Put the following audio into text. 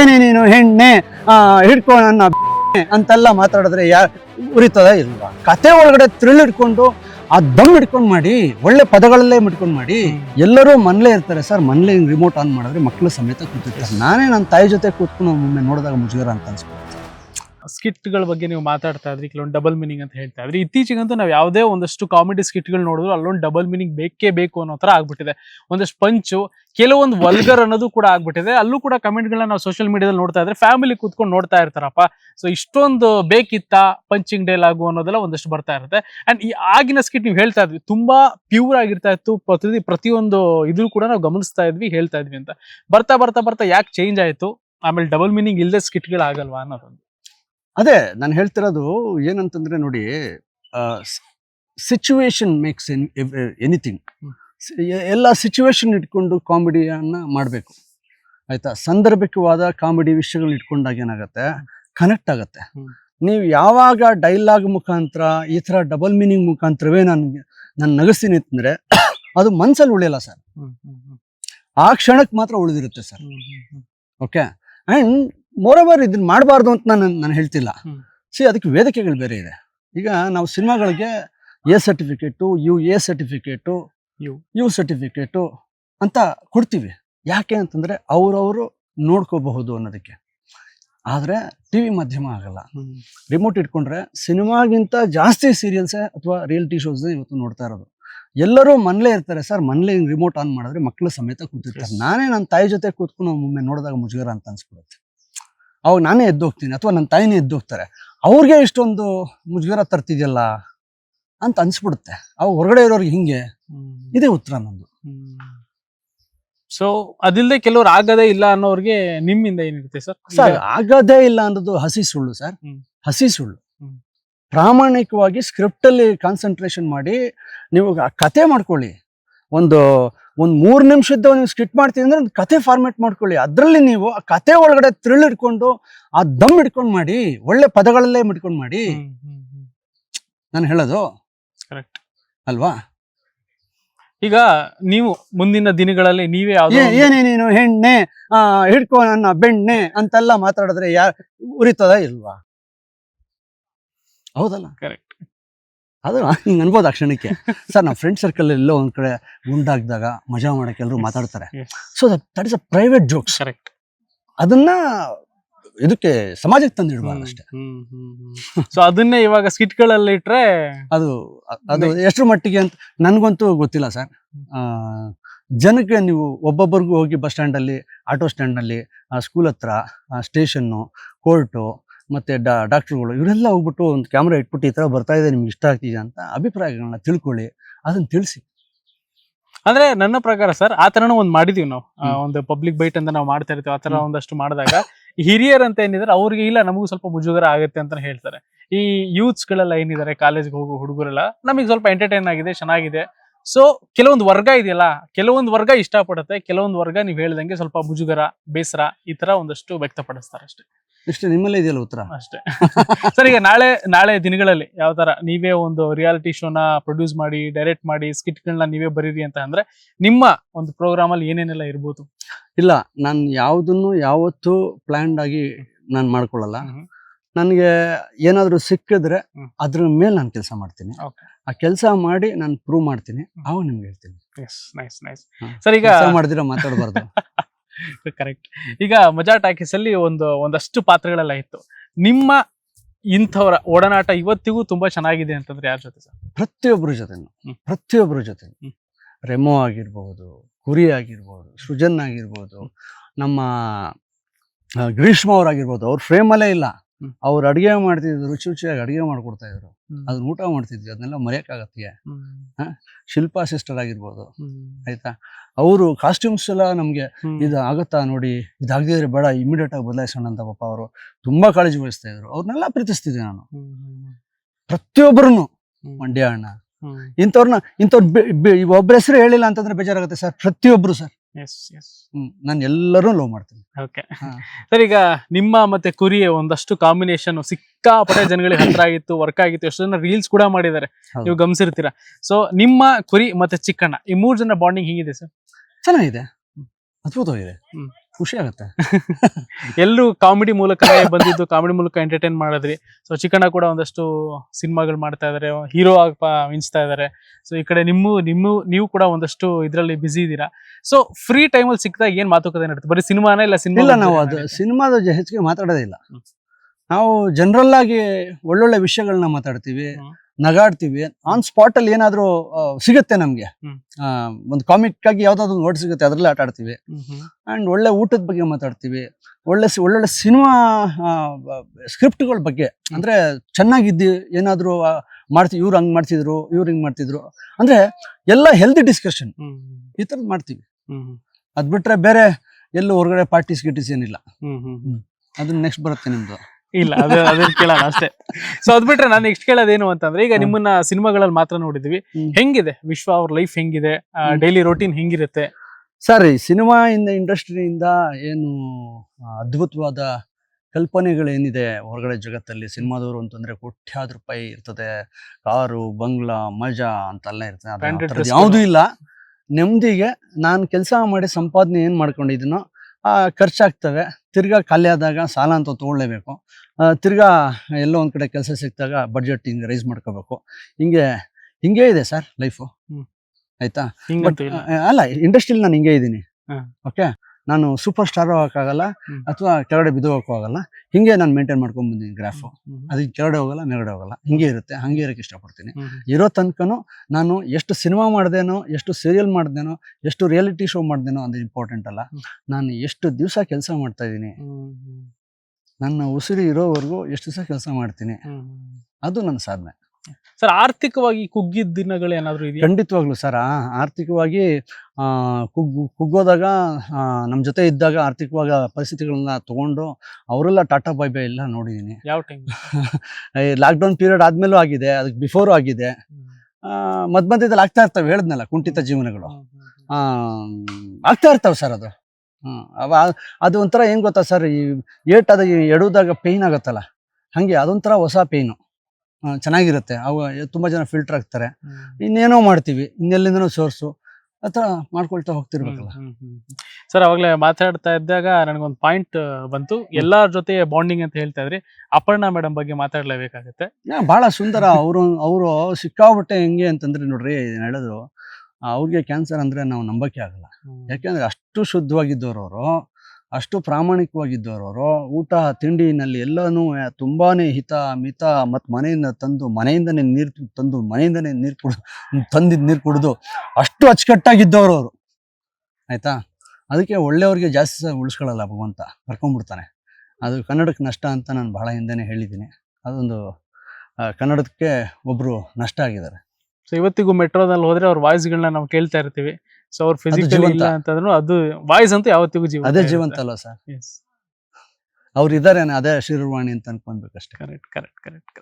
ಏನೇ ನೀನು ಹೆಣ್ಣೆ ಹಿಡ್ಕೊ ನನ್ನ ಅಂತೆಲ್ಲ ಮಾತಾಡಿದ್ರೆ ಯಾ, ಉರಿತದ ಇಲ್ವಾ? ಕತೆ ಒಳಗಡೆ ಥ್ರಿಲ್ ಹಿಡ್ಕೊಂಡು, ಆ ದಮ್ ಹಿಡ್ಕೊಂಡು ಮಾಡಿ, ಒಳ್ಳೆ ಪದಗಳಲ್ಲೇ ಹಿಡ್ಕೊಂಡು ಮಾಡಿ, ಎಲ್ಲರೂ ಮನೇಲೇ ಇರ್ತಾರೆ. ಸರ್, ಮನೇಲಿ ರಿಮೋಟ್ ಆನ್ ಮಾಡಿದ್ರೆ ಮಕ್ಕಳು ಸಮೇತ ಕೂತಿರ್ತಾರೆ. ನಾನೇ ನನ್ನ ತಾಯಿ ಜೊತೆ ಕೂತ್ಕೊಂಡು ಒಮ್ಮೆ ನೋಡಿದಾಗ ಮುಜುಗರ ಅಂತ ಅನ್ಸ್ಕೊಂಡು ಸ್ಕಿಟ್ಗಳ ಬಗ್ಗೆ ನೀವು ಮಾತಾಡ್ತಾ ಇದ್ರಿ, ಕೆಲವೊಂದು ಡಬಲ್ ಮೀನಿಂಗ್ ಅಂತ ಹೇಳ್ತಾ ಇದ್ರಿ. ಇತ್ತೀಚೆಗಂತೂ ನಾವು ಯಾವುದೇ ಒಂದಷ್ಟು ಕಾಮಿಡಿ ಸ್ಕಿಟ್ಗಳು ನೋಡಿದ್ರು ಅಲ್ಲೊಂದು ಡಬಲ್ ಮೀನಿಂಗ್ ಬೇಕೇ ಬೇಕು ಅನ್ನೋ ಥರ ಆಗ್ಬಿಟ್ಟಿದೆ. ಒಂದಷ್ಟು ಪಂಚು ಕೆಲವೊಂದು ವಲ್ಗರ್ ಅನ್ನೋದು ಕೂಡ ಆಗ್ಬಿಟ್ಟಿದೆ. ಅಲ್ಲೂ ಕೂಡ ಕಮೆಂಟ್ಗಳನ್ನ ನಾವು ಸೋಷಿಯಲ್ ಮೀಡಿಯಾದಲ್ಲಿ ನೋಡ್ತಾ ಇದ್ರೆ ಫ್ಯಾಮಿಲಿ ಕೂತ್ಕೊಂಡು ನೋಡ್ತಾ ಇರ್ತಾರಪ್ಪ. ಸೊ ಇಷ್ಟೊಂದು ಬೇಕಿತ್ತ ಪಂಚಿಂಗ್ ಡೈಲಾಗು ಅನ್ನೋದೆಲ್ಲ ಒಂದಷ್ಟು ಬರ್ತಾ ಇರುತ್ತೆ. ಅಂಡ್ ಈ ಆಗಿನ ಸ್ಕಿಟ್ ನೀವು ಹೇಳ್ತಾ ಇದ್ವಿ ತುಂಬಾ ಪ್ಯೂರ್ ಆಗಿರ್ತಾ ಇತ್ತು. ಪ್ರತಿ ಪ್ರತಿಯೊಂದು ಇದ್ರೂ ಕೂಡ ನಾವು ಗಮನಿಸ್ತಾ ಇದ್ವಿ, ಹೇಳ್ತಾ ಇದ್ವಿ ಅಂತ. ಬರ್ತಾ ಬರ್ತಾ ಬರ್ತಾ ಯಾಕೆ ಚೇಂಜ್ ಆಯಿತು? ಆಮೇಲೆ ಡಬಲ್ ಮೀನಿಂಗ್ ಇಲ್ಲದೆ ಸ್ಕಿಟ್ಗಳಾಗಲ್ವಾ ಅನ್ನೋದೊಂದು. ಅದೇ ನಾನು ಹೇಳ್ತಿರೋದು ಏನಂತಂದ್ರೆ ನೋಡಿ ಸಿಚುವೇಶನ್ ಮೇಕ್ಸ್ ಎನ್ ಎನಿಥಿಂಗ್. ಎಲ್ಲ ಸಿಚುವೇಶನ್ ಇಟ್ಕೊಂಡು ಕಾಮಿಡಿಯನ್ನ ಮಾಡಬೇಕು. ಆಯಿತಾ? ಸಂದರ್ಭಿಕವಾದ ಕಾಮಿಡಿ ವಿಷಯಗಳನ್ನ ಇಟ್ಕೊಂಡಾಗ ಏನಾಗುತ್ತೆ? ಕನೆಕ್ಟ್ ಆಗುತ್ತೆ. ನೀವು ಯಾವಾಗ ಡೈಲಾಗ್ ಮುಖಾಂತರ ಈ ಥರ ಡಬಲ್ ಮೀನಿಂಗ್ ಮುಖಾಂತರವೇ ನನಗೆ ನಾನು ನಗಸ್ತೀನಿ ಅಂತಂದ್ರೆ ಅದು ಮನ್ಸಲ್ಲಿ ಉಳಿಯಲ್ಲ ಸರ್. ಆ ಕ್ಷಣಕ್ಕೆ ಮಾತ್ರ ಉಳಿದಿರುತ್ತೆ ಸರ್. ಓಕೆ ಆ್ಯಂಡ್ ಮೋರವರ್ ಇದನ್ನ ಮಾಡಬಾರ್ದು ಅಂತ ನಾನು ನಾನು ಹೇಳ್ತಿಲ್ಲ. ಸಿ ಅದಕ್ಕೆ ವೇದಿಕೆಗಳು ಬೇರೆ ಇದೆ. ಈಗ ನಾವು ಸಿನಿಮಾಗಳಿಗೆ A certificate U A certificate U. U certificate ಅಂತ ಕೊಡ್ತೀವಿ. ಯಾಕೆ ಅಂತಂದರೆ ಅವರವರು ನೋಡ್ಕೋಬಹುದು ಅನ್ನೋದಕ್ಕೆ. ಆದರೆ ಟಿ ವಿ ಮಾಧ್ಯಮ ಆಗಲ್ಲ. ರಿಮೋಟ್ ಇಟ್ಕೊಂಡ್ರೆ ಸಿನಿಮಾಗಿಂತ ಜಾಸ್ತಿ ಸೀರಿಯಲ್ಸೇ ಅಥವಾ ರಿಯಾಲಿಟಿ ಶೋಸ್ನೇ ಇವತ್ತು ನೋಡ್ತಾ ಇರೋದು. ಎಲ್ಲರೂ ಮನೇಲೇ ಇರ್ತಾರೆ ಸರ್ ಮನೇಲಿ ರಿಮೋಟ್ ಆನ್ ಮಾಡಿದ್ರೆ ಮಕ್ಕಳು ಸಮೇತ ಕೂತಿರ್ತಾರೆ. ನಾನೇ ನನ್ನ ತಾಯಿ ಜೊತೆ ಕೂತ್ಕೊಂಡು ಒಮ್ಮೆ ನೋಡಿದಾಗ ಮುಜುಗರ ಅಂತ ಅನ್ಸ್ಬಿಡುತ್ತೆ. ಅವಾಗ ನಾನೇ ಎದ್ದು ಹೋಗ್ತೀನಿ ಅಥವಾ ನನ್ನ ತಾಯಿನೇ ಎದ್ದೋಗ್ತಾರೆ ಅವ್ರಿಗೆ ಇಷ್ಟೊಂದು ಮುಜುಗರ ತರ್ತಿದೆಯಲ್ಲ ಅಂತ ಅನ್ಸ್ಬಿಡುತ್ತೆ. ಅವಾಗ ಹೊರಗಡೆ ಇರೋರಿಗೆ ಹಿಂಗೆ. ಇದೇ ಉತ್ತರ ನಂದು ಸೊ ಅದಿಲ್ಲದೆ ಕೆಲವ್ರು ಆಗದೇ ಇಲ್ಲ ಅನ್ನೋರ್ಗೆ ನಿಮ್ಮಿಂದ ಏನಿರುತ್ತೆ ಸರ್? ಸರ್ ಆಗದೇ ಇಲ್ಲ ಅನ್ನೋದು ಹಸಿ ಸುಳ್ಳು ಸರ್. ಹಸಿ ಸುಳ್ಳು. ಪ್ರಾಮಾಣಿಕವಾಗಿ ಸ್ಕ್ರಿಪ್ಟಲ್ಲಿ ಕಾನ್ಸಂಟ್ರೇಷನ್ ಮಾಡಿ ನೀವು ಕತೆ ಮಾಡ್ಕೊಳ್ಳಿ. ಒಂದು ಒಂದು ಮೂರು ನಿಮಿಷದ ನೀವು ಸ್ಕಿಟ್ ಮಾಡ್ತೀವಿ ಅಂದ್ರೆ ಒಂದು ಕತೆ ಫಾರ್ಮೇಟ್ ಮಾಡ್ಕೊಳ್ಳಿ. ಅದರಲ್ಲಿ ನೀವು ಆ ಕತೆ ಒಳಗಡೆ ಥ್ರಿಲ್ ಇಟ್ಕೊಂಡು ಆ ದಮ್ ಇಟ್ಕೊಂಡು ಮಾಡಿ ಒಳ್ಳೆ ಪದಗಳಲ್ಲೇ ಇಟ್ಕೊಂಡು ಮಾಡಿ. ನಾನು ಹೇಳೋದು? ಕರೆಕ್ಟ್ ಅಲ್ವಾ? ಈಗ ನೀವು ಮುಂದಿನ ದಿನಗಳಲ್ಲಿ ನೀವೇ ಏನೇ ನೀನು ಹೆಣ್ಣೆ ಆ ಹಿಡ್ಕೊ ನನ್ನ ಬೆಣ್ಣೆ ಅಂತೆಲ್ಲ ಮಾತಾಡಿದ್ರೆ ಯಾರು ಉರಿತದ ಇಲ್ವಾ? ಹೌದಲ್ಲ? Correct. ಅದು ಹಿಂಗೆ ಅನ್ಬೋದು ಆ ಕ್ಷಣಕ್ಕೆ. ಸರ್ ನಮ್ಮ ಫ್ರೆಂಡ್ ಸರ್ಕಲ್ ಎಲ್ಲೋ ಒಂದು ಕಡೆ ಗುಂಡಾಗ್ದಾಗ ಮಜಾ ಮಾಡಕ್ಕೆ ಎಲ್ಲರೂ ಮಾತಾಡ್ತಾರೆ. So that is a private jokes correct ಅದನ್ನ ಇದಕ್ಕೆ ಸಮಾಜಕ್ಕೆ ತಂದಿಡ್ಬಾರ್ದು ಅಷ್ಟೇ. ಸೊ ಅದನ್ನೇ ಇವಾಗ ಸ್ಕಿಟ್ಗಳಲ್ಲಿ ಇಟ್ರೆ ಅದು ಅದು ಎಷ್ಟರ ಮಟ್ಟಿಗೆ ಅಂತ ನನಗಂತೂ ಗೊತ್ತಿಲ್ಲ ಸರ್. ಜನಕ್ಕೆ ನೀವು ಒಬ್ಬೊಬ್ಬರಿಗೂ ಹೋಗಿ ಬಸ್ ಸ್ಟ್ಯಾಂಡಲ್ಲಿ ಆಟೋ ಸ್ಟ್ಯಾಂಡ್ನಲ್ಲಿ ಸ್ಕೂಲ್ ಹತ್ರ ಸ್ಟೇಷನ್ನು ಕೋರ್ಟು ಮತ್ತು ಡಾ ಡಾಕ್ಟ್ರುಗಳು ಇವರೆಲ್ಲ ಹೋಗ್ಬಿಟ್ಟು ಒಂದು ಕ್ಯಾಮ್ರಾ ಇಟ್ಬಿಟ್ಟು ಈ ಥರ ಬರ್ತಾ ಇದೆ ನಿಮ್ಗೆ ಇಷ್ಟ ಆಗ್ತಿದೆ ಅಂತ ಅಭಿಪ್ರಾಯಗಳನ್ನ ತಿಳ್ಕೊಳ್ಳಿ. ಅದನ್ನ ತಿಳಿಸಿ. ಅಂದ್ರೆ ನನ್ನ ಪ್ರಕಾರ ಸರ್ ಆ ತರನು ಒಂದು ಮಾಡಿದೀವಿ ನಾವು. ಒಂದು ಪಬ್ಲಿಕ್ ಬೈಟ್ ಅಂತ ನಾವು ಮಾಡ್ತಾ ಇರ್ತೀವಿ ಆ ತರ ಒಂದಷ್ಟು ಮಾಡಿದಾಗ ಹಿರಿಯರ್ ಅಂತ ಏನಿದ್ರೆ ಅವ್ರಿಗೆ ಇಲ್ಲ ನಮಗೂ ಸ್ವಲ್ಪ ಮುಜುಗರ ಆಗುತ್ತೆ ಅಂತ ಹೇಳ್ತಾರೆ. ಈ ಯೂತ್ಸ್ಗಳೆಲ್ಲ ಏನಿದ್ದಾರೆ ಕಾಲೇಜ್ಗೆ ಹೋಗೋ ಹುಡುಗರೆಲ್ಲ ನಮಗೆ ಸ್ವಲ್ಪ ಎಂಟರ್ಟೈನ್ ಆಗಿದೆ ಚೆನ್ನಾಗಿದೆ. ಸೊ ಕೆಲವೊಂದು ವರ್ಗ ಇದೆಯಲ್ಲ ಕೆಲವೊಂದು ವರ್ಗ ಇಷ್ಟಪಡುತ್ತೆ ಕೆಲವೊಂದು ವರ್ಗ ನೀವು ಹೇಳ್ದಂಗೆ ಸ್ವಲ್ಪ ಮುಜುಗರ ಬೇಸರ ಈ ತರ ಒಂದಷ್ಟು ವ್ಯಕ್ತಪಡಿಸ್ತಾರೆ ಅಷ್ಟೇ ಇಷ್ಟು ನಿಮ್ಮಲ್ಲೇ ಇದೆಯಲ್ಲ ಉತ್ತರ ಅಷ್ಟೇ ಸರ್ ಈಗ ನಾಳೆ ನಾಳೆ ದಿನಗಳಲ್ಲಿ ಯಾವ ತರ ನೀವೇ ಒಂದು ರಿಯಾಲಿಟಿ ಶೋನ ಪ್ರೊಡ್ಯೂಸ್ ಮಾಡಿ ಡೈರೆಕ್ಟ್ ಮಾಡಿ ಸ್ಕಿಟ್ಗಳನ್ನ ನೀವೇ ಬರೀರಿ ಅಂತ ಅಂದ್ರೆ ನಿಮ್ಮ ಒಂದು ಪ್ರೋಗ್ರಾಮ್ ಅಲ್ಲಿ ಏನೇನೆಲ್ಲ ಇರ್ಬೋದು ಇಲ್ಲ ನಾನು ಯಾವುದನ್ನು ಯಾವತ್ತು ಪ್ಲ್ಯಾಂಡ್ ಆಗಿ ನಾನು ಮಾಡ್ಕೊಳ್ಳಲ್ಲ. ನನಗೆ ಏನಾದರೂ ಸಿಕ್ಕಿದ್ರೆ. ಅದ್ರ ಮೇಲೆ ನಾನು ಕೆಲಸ ಮಾಡ್ತೀನಿ. ಆ ಕೆಲಸ ಮಾಡಿ ನಾನು ಪ್ರೂವ್ ಮಾಡ್ತೀನಿ. ಅವಾಗ ನಿಮ್ಗೆ ಹೇಳ್ತೀನಿ. ಎಸ್ ನೈಸ್ ನೈಸ್ ಸರ್ ಈಗ ಕೆಲಸ ಮಾಡಿದಿರ ಮಾತಾಡಬಾರ್ದು. ಕರೆಕ್ಟ್ ಈಗ ಮಜಾ ಟಾಕೀಸ್ ಅಲ್ಲಿ ಒಂದು ಒಂದಷ್ಟು ಪಾತ್ರಗಳೆಲ್ಲ ಇತ್ತು. ನಿಮ್ಮ ಇಂಥವರ ಒಡನಾಟ ಇವತ್ತಿಗೂ ತುಂಬಾ ಚೆನ್ನಾಗಿದೆ ಅಂತಂದ್ರೆ ಯಾರ ಜೊತೆ ಸರ್? ಪ್ರತಿಯೊಬ್ಬರ ಜೊತೆ ಪ್ರತಿಯೊಬ್ಬರ ಜೊತೆ ರೆಮೋ ಆಗಿರ್ಬೋದು ಕುರಿ ಆಗಿರ್ಬೋದು ಸೃಜನ್ ಆಗಿರ್ಬೋದು ನಮ್ಮ ಗ್ರೀಷ್ಮ ಅವ್ರಾಗಿರ್ಬೋದು ಅವ್ರ ಫ್ರೇಮಲ್ಲೇ ಇಲ್ಲ. ಅವ್ರು ಅಡುಗೆ ಮಾಡ್ತಿದ್ರು ರುಚಿ ರುಚಿಯಾಗಿ ಅಡುಗೆ ಮಾಡ್ಕೊಡ್ತಾ ಇದ್ರು. ಅದನ್ನ ಊಟ ಮಾಡ್ತಿದ್ವಿ ಅದನ್ನೆಲ್ಲ ಮರೆಯೋಕ್ಕಾಗತ್ತೆ. ಶಿಲ್ಪಾ ಸಿಸ್ಟರ್ ಆಗಿರ್ಬೋದು. ಆಯ್ತಾ? ಅವರು ಕಾಸ್ಟ್ಯೂಮ್ಸ್ ಎಲ್ಲ ನಮಗೆ ಇದು ಆಗತ್ತಾ ನೋಡಿ ಇದಾಗದಿದ್ರೆ ಬೇಡ ಇಮಿಡಿಯೇಟ್ ಆಗಿ ಬದಲಾಯಿಸೋಣ ಅಂತ ಪಾಪ ಅವರು. ತುಂಬಾ ಕಾಳಜಿ ವಹಿಸ್ತಾ ಇದ್ರು. ಅವ್ರನ್ನೆಲ್ಲ ಪ್ರೀತಿಸ್ತಿದ್ದೆ ನಾನು. ಪ್ರತಿಯೊಬ್ಬರನ್ನು ಮಂಡ್ಯ ಅಣ್ಣ. ಇಂಥವ್ರನ್ನ ಇಂಥವ್ರು ಒಬ್ಬರ ಹೆಸರು ಹೇಳಿಲ್ಲ ಅಂತಂದ್ರೆ ಬೇಜಾರಾಗುತ್ತೆ ಸರ್. ಪ್ರತಿಯೊಬ್ರು ಸರ್. ನಾನು ಎಲ್ಲರೂ ಲವ್ ಮಾಡ್ತೀನಿ. ಓಕೆ ಸರ್ ಈಗ ನಿಮ್ಮ ಮತ್ತೆ ಕುರಿಯ ಒಂದಷ್ಟು ಕಾಂಬಿನೇಷನ್ ಸಿಕ್ಕಾಪಟ್ಟೆ ಜನಗಳಿಗೆ ಹತ್ರ ಆಗಿತ್ತು ವರ್ಕ್ ಆಗಿತ್ತು ಎಷ್ಟು ಜನ ರೀಲ್ಸ್ ಕೂಡ ಮಾಡಿದ್ದಾರೆ. ನೀವು ಗಮನಿಸಿರ್ತೀರಾ? ಸೊ ನಿಮ್ಮ ಕುರಿ ಮತ್ತೆ ಚಿಕ್ಕಣ್ಣ ಈ ಮೂರ್ ಜನ ಬಾಂಡಿಂಗ್ ಹೇಗಿದೆ ಸರ್? ಚೆನ್ನಾಗಿದೆ. ಅದ್ಭುತವಾಗಿದೆ. ಖುಷಿ ಆಗುತ್ತೆ. ಎಲ್ಲರೂ ಕಾಮಿಡಿ ಮೂಲಕ ಬಂದಿದ್ದು ಕಾಮಿಡಿ ಮೂಲಕ ಎಂಟರ್ಟೈನ್ ಮಾಡಿದ್ರಿ. ಸೊ ಚಿಕ್ಕಣ್ಣ ಕೂಡ ಒಂದಷ್ಟು ಸಿನಿಮಾಗಳು ಮಾಡ್ತಾ ಇದಾರೆ ಹೀರೋ ಆಗಿ ಮಿಂಚ್ತಾ ಇದ್ದಾರೆ ಸೊ ಈ ಕಡೆ ನಿಮ್ಮ ನಿಮ್ಮ ನೀವು ಕೂಡ ಒಂದಷ್ಟು ಇದರಲ್ಲಿ ಬ್ಯುಸಿ ಇದ್ದೀರಾ. ಸೊ ಫ್ರೀ ಟೈಮಲ್ಲಿ ಸಿಕ್ಕಿದಾಗ ಏನ್ ಮಾತುಕತೆ ನಡುತ್ತೆ ಬರೀ ಸಿನಿಮಾನೇ ಇಲ್ಲ ಸಿನಿಮಾ ಇಲ್ಲ ನಾವು ಅದು ಸಿನಿಮಾದ ಹೆಚ್ಚಿಗೆ ಮಾತಾಡೋದೇ ಇಲ್ಲ. ನಾವು ಜನರಲ್ ಆಗಿ ಒಳ್ಳೊಳ್ಳೆ ವಿಷಯಗಳನ್ನ ಮಾತಾಡ್ತೀವಿ. ನಗಾಡ್ತೀವಿ. ಆನ್ ಸ್ಪಾಟ್ ಅಲ್ಲಿ ಏನಾದ್ರೂ ಸಿಗುತ್ತೆ ನಮ್ಗೆ. ಒಂದು ಕಾಮಿಕ್ ಆಗಿ ಯಾವ್ದಾದ್ರು ಒಂದು ವರ್ಡ್ ಸಿಗುತ್ತೆ ಅದ್ರಲ್ಲಿ ಆಟ ಆಡ್ತೀವಿ. ಅಂಡ್ ಒಳ್ಳೆ ಊಟದ ಬಗ್ಗೆ ಮಾತಾಡ್ತೀವಿ. ಒಳ್ಳೆ ಒಳ್ಳೊಳ್ಳೆ ಸಿನಿಮಾ ಸ್ಕ್ರಿಪ್ಟ್ಗಳ ಬಗ್ಗೆ. ಅಂದ್ರೆ ಚೆನ್ನಾಗಿದ್ದು ಏನಾದ್ರು ಮಾಡ್ತೀವಿ ಇವ್ರು ಹಂಗ್ ಮಾಡ್ತಿದ್ರು ಇವ್ರು ಹಿಂಗ್ ಮಾಡ್ತಿದ್ರು. ಅಂದ್ರೆ ಎಲ್ಲ ಹೆಲ್ದಿ ಡಿಸ್ಕಷನ್ ಈ ತರದ್ ಮಾಡ್ತೀವಿ. ಅದ್ ಬಿಟ್ರೆ ಬೇರೆ ಎಲ್ಲೂ ಹೊರಗಡೆ ಪಾರ್ಟೀಸ್ ಗಿಟೀಸ್ ಏನಿಲ್ಲ. ಅದನ್ನ ನೆಕ್ಸ್ಟ್ ಬರುತ್ತೆ ನಿಮ್ದು. ಇಲ್ಲ ಅದು ಅದನ್ನ ಕೇಳಲ್ಲ ಅಷ್ಟೇ. ಸೊ ಅದ್ ಬಿಟ್ರೆ ನಾನು ನೆಕ್ಸ್ಟ್ ಕೇಳೋದೇನು ಅಂತಂದ್ರೆ ಈಗ ನಿಮ್ಮನ್ನ ಸಿನಿಮಾಗಳಲ್ಲಿ ಮಾತ್ರ ನೋಡಿದ್ವಿ. ಹೆಂಗಿದೆ? ವಿಶ್ವ ಅವ್ರ ಲೈಫ್ ಹೆಂಗಿದೆ. ಡೈಲಿ ರೋಟೀನ್ ಹೆಂಗಿರುತ್ತೆ? ಸರ್ ಸಿನಿಮಾ ಇಂದ ಇಂಡಸ್ಟ್ರಿಯಿಂದ ಏನು ಅದ್ಭುತವಾದ ಕಲ್ಪನೆಗಳೇನಿದೆ ಹೊರಗಡೆ ಜಗತ್ತಲ್ಲಿ? ಸಿನಿಮಾದವರು ಅಂತಂದ್ರೆ ಕೋಟ್ಯಾದ ರೂಪಾಯಿ ಇರ್ತದೆ. ಕಾರು ಬಂಗ್ಲಾ ಮಜಾ ಅಂತೆಲ್ಲ ಇರ್ತದೆ. ಯಾವುದೂ ಇಲ್ಲ. ನೆಮ್ಮದಿಗೆ ನಾನು ಕೆಲಸ ಮಾಡಿ ಸಂಪಾದನೆ ಏನು ಮಾಡ್ಕೊಂಡಿದ್ದೀನೋ ಖರ್ಚಾಗ್ತವೆ. ತಿರ್ಗಾ ಖಾಲಿ ಆದಾಗ ಸಾಲ ಅಂತ ತೊಗೊಳ್ಳೇಬೇಕು. ತಿರ್ಗಾ ಎಲ್ಲೋ ಒಂದ್ ಕಡೆ ಕೆಲಸ ಸಿಕ್ಕಿದಾಗ ಬಡ್ಜೆಟ್ ಹಿಂಗೆ ರೈಸ್ ಮಾಡ್ಕೋಬೇಕು. ಹಿಂಗೆ ಹಿಂಗೆ ಇದೆ ಸರ್ ಲೈಫು. ಆಯ್ತಾ? ಬಟ್ ಅಲ್ಲ ಇಂಡಸ್ಟ್ರಿಲಿ ನಾನು ಹಿಂಗೆ ಇದ್ದೀನಿ. ಓಕೆ ನಾನು ಸೂಪರ್ ಸ್ಟಾರ್ ಹೋಗೋಕ್ಕಾಗಲ್ಲ. ಅಥವಾ ಕೆಳಗಡೆ ಬಿದ್ದು ಹೋಗೋಕ್ಕಾಗಲ್ಲ ಹಿಂಗೆ ನಾನು ಮೇಂಟೈನ್ ಮಾಡ್ಕೊಂಡ್ ಬಂದಿನಿ ಗ್ರಾಫು. ಅದಕ್ಕೆ ಕೆಳಗಡೆ ಹೋಗಲ್ಲ ಮೇಲ್ಗಡೆ ಹೋಗಲ್ಲ. ಹಿಂಗೆ ಇರುತ್ತೆ ಹಂಗೆ ಇರಕ್ಕೆ ಇಷ್ಟಪಡ್ತೀನಿ. ಇರೋ ತನಕನೂ ನಾನು ಎಷ್ಟು ಸಿನಿಮಾ ಮಾಡ್ದೇನೋ ಎಷ್ಟು ಸೀರಿಯಲ್ ಮಾಡ್ದೇನೋ ಎಷ್ಟು ರಿಯಾಲಿಟಿ ಶೋ ಮಾಡ್ದೇನೋ ಅದು ಇಂಪಾರ್ಟೆಂಟ್ ಅಲ್ಲ. ನಾನು ಎಷ್ಟು ದಿವಸ ಕೆಲಸ ಮಾಡ್ತಾ ಇದ್ದೀನಿ. ನನ್ನ ಉಸಿರು ಇರೋವರೆಗೂ ಎಷ್ಟು ದಿವಸ ಕೆಲಸ ಮಾಡ್ತೀನಿ. ಅದು ನನ್ನ ಸಾಧನೆ. ಸರ್ ಆರ್ಥಿಕವಾಗಿ ಕುಗ್ಗಿದ ದಿನಗಳು ಏನಾದರೂ ಇದೆಯಾ? ಖಂಡಿತವಾಗ್ಲೂ ಸರ್ ಆರ್ಥಿಕವಾಗಿ ಕುಗ್ಗು ಕುಗ್ಗೋದಾಗ ನಮ್ಮ ಜೊತೆ ಇದ್ದಾಗ ಆರ್ಥಿಕವಾಗ ಪರಿಸ್ಥಿತಿಗಳನ್ನ ತಗೊಂಡು ಅವರೆಲ್ಲ ಟಾಟಾ ಬೈ ಬೈ ಎಲ್ಲ ನೋಡಿದ್ದೀನಿ ಯಾವ ಟೈಮ್ ಲಾಕ್ಡೌನ್ ಪೀರಿಯಡ್ ಆದ್ಮೇಲೂ ಆಗಿದೆ ಅದಕ್ಕೆ ಬಿಫೋರು ಆಗಿದೆ. ಮದ್ ಮಧ್ಯ ಮಧ್ಯದಲ್ಲಿ ಆಗ್ತಾ ಇರ್ತಾವೆ ಹೇಳಿದ್ನಲ್ಲ ಕುಂಠಿತ ಜೀವನಗಳು. ಆ, ಆಗ್ತಾ ಇರ್ತಾವೆ ಸರ್ ಅದು. ಅವ ಅದು ಒಂಥರ ಏನು ಗೊತ್ತಾ ಸರ್ ಈ ಏಟಾದ ಎಡುದಾಗ ಪೇಯ್ನ್ ಆಗುತ್ತಲ್ಲ ಹಾಗೆ ಅದೊಂಥರ ಹೊಸ ಪೇಯ್ನು ಚೆನ್ನಾಗಿರುತ್ತೆ. ಅವು ತುಂಬ ಜನ ಫಿಲ್ಟರ್ ಆಗ್ತಾರೆ. ಇನ್ನೇನೋ ಮಾಡ್ತೀವಿ. ಇನ್ನೆಲ್ಲಿಂದನೋ ಸೋರ್ಸು ಆ ಥರ ಮಾಡ್ಕೊಳ್ತಾ ಹೋಗ್ತಿರ್ಬೇಕಲ್ಲ. ಸರ್ ಅವಾಗಲೇ ಮಾತಾಡ್ತಾ ಇದ್ದಾಗ ನನಗೊಂದು ಪಾಯಿಂಟ್ ಬಂತು. ಎಲ್ಲರ ಜೊತೆ ಬಾಂಡಿಂಗ್ ಅಂತ ಹೇಳ್ತಾ ಇದ್ರಿ. ಅಪರ್ಣಾ ಮೇಡಮ್ ಬಗ್ಗೆ ಮಾತಾಡ್ಲೇಬೇಕಾಗತ್ತೆ. ಭಾಳ ಸುಂದರ. ಅವರು ಅವರು ಸಿಕ್ಕಾಬಿಟ್ಟೆ ಹೆಂಗೆ ಅಂತಂದ್ರೆ ನೋಡ್ರಿ ಹೇಳಿದ್ರು ಹೇಳೋದು ಅವ್ರಿಗೆ ಕ್ಯಾನ್ಸರ್ ಅಂದ್ರೆ ನಾವು ನಂಬಕ್ಕೆ ಆಗಲ್ಲ. ಯಾಕೆಂದ್ರೆ ಅಷ್ಟು ಶುದ್ಧವಾಗಿದ್ದವರು ಅವರು ಅಷ್ಟು ಪ್ರಾಮಾಣಿಕವಾಗಿದ್ದವರು ಅವರು ಊಟ, ತಿಂಡಿನಲ್ಲಿ ಎಲ್ಲನೂ ತುಂಬಾನೇ ಹಿತ, ಮಿತ, ಮತ್ತು ಮನೆಯಿಂದ ತಂದು, ಮನೆಯಿಂದನೇ ನೀರು ತಂದು, ಮನೆಯಿಂದನೇ ನೀರು ಕುಡ್ ತಂದಿದ್ದು ನೀರು ಕುಡಿದು ಅಷ್ಟು ಅಚ್ಚುಕಟ್ಟಾಗಿದ್ದವರು ಅವರು ಆಯಿತಾ? ಅದಕ್ಕೆ ಒಳ್ಳೆಯವ್ರಿಗೆ ಜಾಸ್ತಿ ಉಳಿಸ್ಕೊಳ್ಳಲ್ಲ ಭಗವಂತ. ಕರ್ಕೊಂಡ್ಬಿಡ್ತಾನೆ ಅದು ಕನ್ನಡಕ್ಕೆ ನಷ್ಟ ಅಂತ ನಾನು ಬಹಳ ಹಿಂದೆನೇ ಹೇಳಿದ್ದೀನಿ. ಅದೊಂದು ಕನ್ನಡಕ್ಕೆ ಒಬ್ರು ನಷ್ಟ ಆಗಿದ್ದಾರೆ. ಸೊ ಇವತ್ತಿಗೂ ಮೆಟ್ರೋದಲ್ಲಿ ಹೋದರೆ ಅವ್ರ ವಾಯ್ಸ್ಗಳನ್ನ ನಾವು ಕೇಳ್ತಾ ಇರ್ತೀವಿ. ಸೊ ಅವ್ರ ಫಿಸಿಕಲ್ ಜೀವಂತ. ಇಲ್ಲ ಅಂತಂದ್ರು ಅದು ವಾಯ್ಸ್ ಅಂತೂ ಯಾವತ್ತಿಗೂ ಜೀವ ಅದೇ ಜೀವಂತ ಅಲ್ಲ ಸರ್? ಅವ್ರು ಇದಾರೆ ಅದೇ ಶಿರವಾಣಿ ಅಂತ ಅನ್ಕೊಳ್ಬೇಕಷ್ಟೇ ಕರೆಕ್ಟ್ ಕರೆಕ್ಟ್ ಕರೆಕ್ಟ್